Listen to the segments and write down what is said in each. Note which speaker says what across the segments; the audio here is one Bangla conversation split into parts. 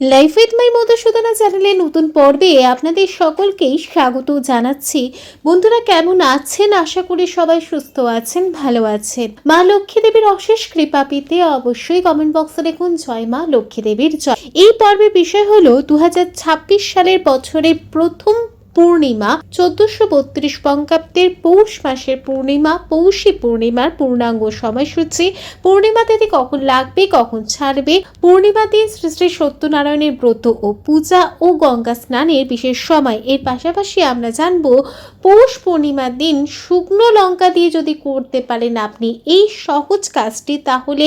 Speaker 1: লাইফ উইথ মাই মধুসূদনা চ্যানেলে নতুন পর্বে আপনাদের সকলকেই স্বাগত জানাচ্ছি। বন্ধুরা, কেমন আছেন? আশা করি সবাই সুস্থ আছেন, ভালো আছেন। মা লক্ষ্মী দেবীর অশেষ কৃপা পেতে অবশ্যই কমেন্ট বক্সে দেখুন, জয় মা লক্ষ্মী দেবীর জয়। এই পর্বের বিষয় হলো দু হাজার ছাব্বিশ সালের বছরের প্রথম পূর্ণিমা, চোদ্দশো বত্রিশ বঙ্গাব্দের পৌষ মাসের পূর্ণিমা, পৌষী পূর্ণিমার পূর্ণাঙ্গ সময়সূচি। পূর্ণিমা তিথি কখন লাগবে, কখন ছাড়বে? পূর্ণিমা দিন শ্রী শ্রী সত্যনারায়ণের ব্রত ও পূজা ও গঙ্গা স্নানের বিশেষ সময়। এর পাশাপাশি আমরা জানব, পৌষ পূর্ণিমার দিন শুকনো লঙ্কা দিয়ে যদি করতে পারেন আপনি এই সহজ কাজটি, তাহলে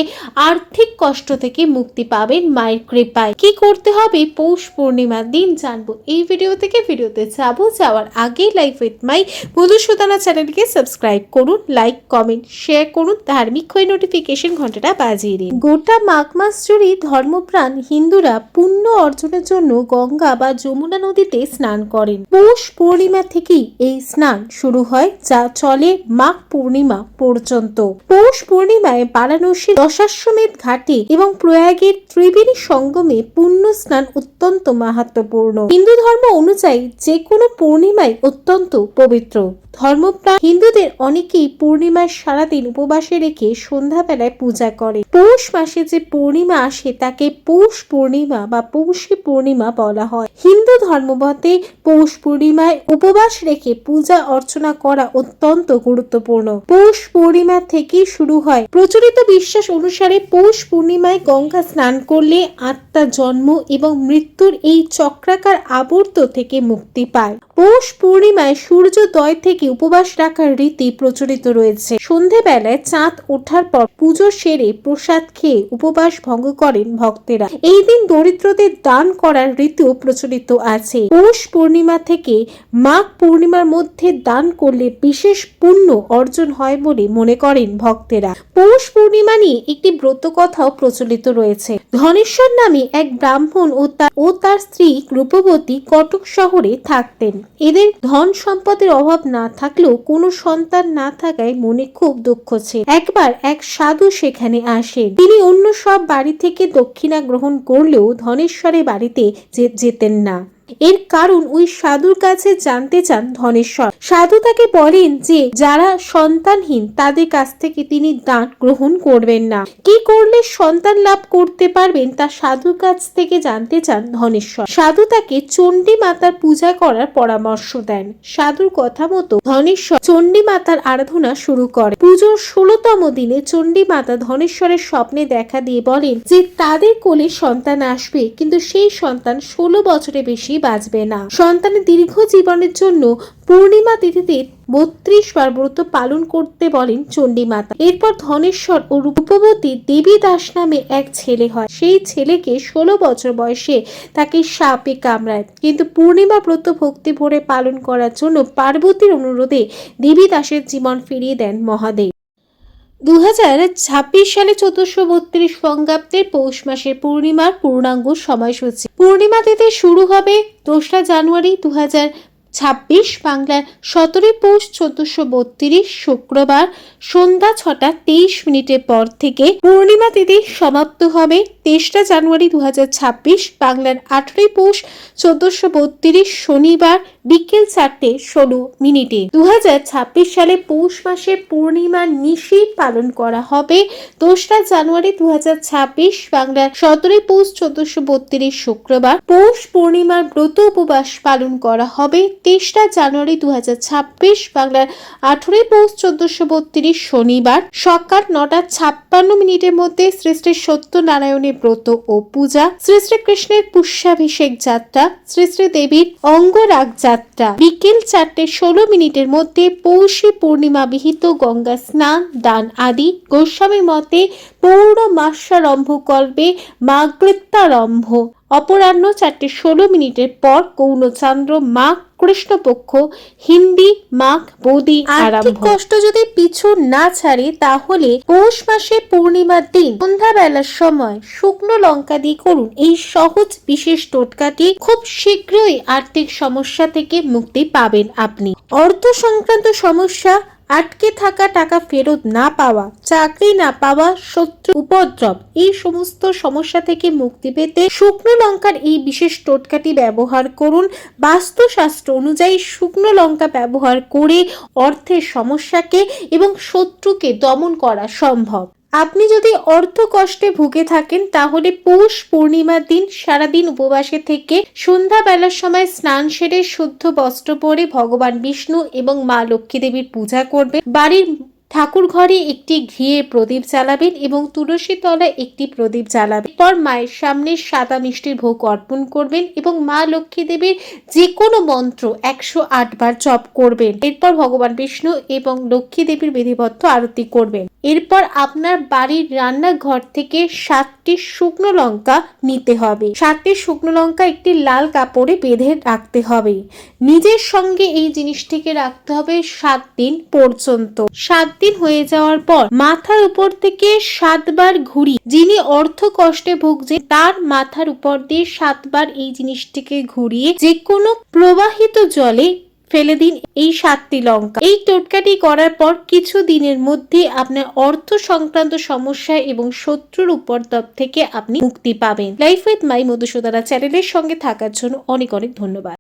Speaker 1: আর্থিক কষ্ট থেকে মুক্তি পাবেন মায়ের কৃপায়। কি করতে হবে পৌষ পূর্ণিমার দিন জানব এই ভিডিও থেকে। ভিডিওতে যাব যাওয়ার আগে লাইফ উইথ মাই মধুসূদনা চ্যানেলকে সাবস্ক্রাইব করুন লাইক কমেন্ট শেয়ার করুন, ধার্মিক হয়ে নোটিফিকেশন ঘন্টাটা বাজিয়ে দিন। গোটা মাঘ মাস জুড়ে ধর্মপ্রাণ হিন্দুরা পুণ্য অর্জনের জন্য গঙ্গা বা যমুনা নদীতে স্নান করেন। পৌষ পূর্ণিমা থেকেই এই স্নান শুরু হয়, যা চলে মাঘ পূর্ণিমা পর্যন্ত। পৌষ পূর্ণিমায় বারাণসী দশাশ্বমেধ ঘাটে এবং প্রয়াগের ত্রিবেণী সঙ্গমে পুণ্য স্নান অত্যন্ত মাহাত্মপূর্ণ হিন্দু ধর্ম অনুযায়ী যে কোনো পূর্ণিমায় অত্যন্ত পবিত্র। ধর্মপ্রাণ হিন্দুদের অনেকেই পূর্ণিমার সারাদিন উপবাসে রেখে সন্ধ্যাবেলায় পূজা করে। পৌষ মাসে যে পূর্ণিমা আসে, তাকে পৌষ পূর্ণিমা বা পৌষী পূর্ণিমা বলা হয়। হিন্দু ধর্মমতে পৌষ পূর্ণিমায় উপবাস রেখে পূজা অর্চনা করা অত্যন্ত গুরুত্বপূর্ণ। পৌষ পূর্ণিমা থেকেই শুরু হয়। প্রচলিত বিশ্বাস অনুসারে পৌষ পূর্ণিমায় গঙ্গা স্নান করলে আত্মা জন্ম এবং মৃত্যুর এই চক্রাকার আবর্ত থেকে মুক্তি পায়। পৌষ পূর্ণিমায় সূর্যোদয় থেকে উপবাস রাখার রীতি প্রচলিত রয়েছে। সন্ধেবেলায় চাঁদ ওঠার পর পুজো সেরে প্রসাদ খেয়ে উপবাস ভঙ্গ করেন ভক্তেরা। এই দিন দরিদ্রদের দান করার রীতিও প্রচলিত আছে। পৌষ পূর্ণিমা থেকে মাঘ পূর্ণিমার মধ্যে দান করলে বিশেষ পুণ্য অর্জন হয় বলে মনে করেন ভক্তেরা। পৌষ পূর্ণিমা নিয়ে একটি ব্রত কথাও প্রচলিত রয়েছে। ধনেশ্বর নামে এক ব্রাহ্মণ ও তার ও তার স্ত্রী রূপবতী কটক শহরে থাকতেন। এদের ধন সম্পদের অভাব না থাকলেও কোনো সন্তান না থাকায় মনে খুব দুঃখ ছিল একবার এক সাধু সেখানে আসেন। তিনি অন্য সব বাড়ি থেকে দক্ষিণা গ্রহণ করলেও ধনেশ্বরের বাড়িতে যেতেন না। এর কারণ ওই সাধুর কাছে জানতে চান ধনেশ্বর। সাধু তাকে বলেন যে, যারা সন্তানহীন, তাদের কাছ থেকে তিনি দান গ্রহণ করবেন না। কি করলে সন্তান লাভ করতে পারবেন তা সাধুর কাছ থেকে জানতে চান ধনেশ্বর। সাধু তাকে চণ্ডী মাতার পূজা করার পরামর্শ দেন। সাধুর কথা মতো ধনেশ্বর চণ্ডী মাতার আরাধনা শুরু করে। পুজোর ষোলতম দিনে চণ্ডী মাতা ধনেশ্বরের স্বপ্নে দেখা দিয়ে বলেন যে, তাদের কোলে সন্তান আসবে, কিন্তু সেই সন্তান ষোলো বছরে বেশি বাঁচবে না। সন্তানের দীর্ঘ জীবনের জন্য পূর্ণিমা তিথিতে বত্রিশ বার ব্রত পালন করতে বলেন চণ্ডী মাতা এরপর ধনেশ্বর ও রূপবতী দেবী দাস নামে এক ছেলে হয়। সেই ছেলেকে ষোলো বছর বয়সে তাকে সাপে কামড়ায়। কিন্তু পূর্ণিমা ব্রত ভক্তি ভরে পালন করার জন্য পার্বতীর অনুরোধে দেবী দাসের জীবন ফিরিয়ে দেন মহাদেব। দু হাজার ছাব্বিশ সালে চোদ্দশো বত্রিশ বঙ্গাব্দের পৌষ মাসের পূর্ণিমার পূর্ণাঙ্গ সময়সূচি। পূর্ণিমা তিথি শুরু হবে দোসরা জানুয়ারি দু ছাব্বিশ বাংলার সতেরোই পৌষ চোদ্দশো বত্রিশ শুক্রবার সন্ধ্যা ছটা তেইশ মিনিটের পর থেকে পূর্ণিমা তিথি সমাপ্ত হবে তেসরা জানুয়ারি দু হাজার ছাব্বিশ বাংলার আঠেরোই পৌষ চোদ্দশো বত্রিশ শনিবার বিকেল চারটে ষোলো মিনিটে। দু সালে পৌষ মাসে পূর্ণিমা নিশি পালন করা হবে। দোসরা জানুয়ারি দু বাংলার সতেরোই পৌষ চোদ্দশো বত্রিশ শুক্রবার পৌষ পূর্ণিমার ব্রত উপবাস পালন করা হবে। তেসরা জানুয়ারি দু ছাব্বিশ, বাংলার আঠেরোই পৌষ চোদ্দশো বত্রিশ শনিবার সকাল নটা ছাপ্পান্ন মিনিটের মধ্যে শ্রী শ্রী সত্যনারায়ণের ব্রত ও পূজা, শ্রী শ্রী কৃষ্ণের পুষ্যাভিষেক যাত্রা, শ্রী শ্রী দেবীর অঙ্গরাগ যাত্রা বিকেল চারটে ষোলো মিনিটের মধ্যে পৌষে পূর্ণিমা বিহিত গঙ্গা স্নান, দান আদি। গোস্বামী মতে পৌর্ণমাসারম্ভ কল্পে মাগৃত্যারম্ভ অপরাহ্ন চারটে ষোলো মিনিটের পর কৌনচন্দ্র মাঘ কৃষ্ণপক্ষ হিন্দি মাঘ বৌদি আরম্ভ। কষ্ট যদি পিছু না ছাড়ে তাহলে পৌষ মাসে পূর্ণিমার দিন সন্ধ্যাবেলার সময় শুকনো লঙ্কা দিয়ে করুন। এই সহজ বিশেষ টোটকাটি খুব শীঘ্রই আর্থিক সমস্যা থেকে মুক্তি পাবেন আপনি। অর্থ সংক্রান্ত সমস্যা আটকে থাকা টাকা ফেরত না পাওয়া, চাকরি না পাওয়া শত্রু উপদ্রব, এই সমস্ত সমস্যা থেকে মুক্তি পেতে শুকনো লঙ্কার এই বিশেষ টোটকাটি ব্যবহার করুন। বাস্তুশাস্ত্র অনুযায়ী শুকনো লঙ্কা ব্যবহার করে অর্থের সমস্যাকে এবং শত্রুকে দমন করা সম্ভব। আপনি যদি অর্থ কষ্টে ভুগে থাকেন, তাহলে পৌষ পূর্ণিমার দিন সারাদিন উপবাসে থেকে সন্ধ্যাবেলার সময় স্নান সেরে শুদ্ধ বস্ত্র পরে ভগবান বিষ্ণু এবং মা লক্ষ্মী দেবীর পূজা করবে বাড়ির ঠাকুর ঘরে একটি ঘিয়ে প্রদীপ জ্বালাবেন এবং তুলসী তলায় একটি প্রদীপ জ্বালাবেন। পর মায়ের সামনে সাদা মিষ্টির ভোগ অর্পণ করবেন এবং মা লক্ষ্মী দেবীর যে কোনো মন্ত্র একশো বার জপ করবেন। এরপর ভগবান বিষ্ণু এবং লক্ষ্মী দেবীর বিধিবদ্ধ আরতি করবেন। এরপর আপনার বাড়ির রান্নাঘর থেকে সাতটি শুকনো লঙ্কা নিতে হবে। সাতটি শুকনো লঙ্কা একটি লাল কাপড়ে বেঁধে রাখতে হবে। নিজের সঙ্গে এই জিনিসটিকে রাখতে হবে সাত দিন পর্যন্ত। সাত দিন হয়ে যাওয়ার পর মাথার উপর থেকে সাতবার ঘুরি। যিনি অর্থ কষ্টে ভুগছে তার মাথার উপর দিয়ে সাতবার এই জিনিসটিকে ঘুরিয়ে যে কোনো প্রবাহিত জলে ফেলে দিন এই সাতটি লঙ্কা। এই টোটকাটি করার পর কিছু দিনের মধ্যে আপনার অর্থ সংক্রান্ত সমস্যা এবং শত্রুর উপদ্রব থেকে আপনি মুক্তি পাবেন। লাইফ উইথ মাই মধুসূদনা চ্যানেলের সঙ্গে থাকার জন্য অনেক অনেক ধন্যবাদ।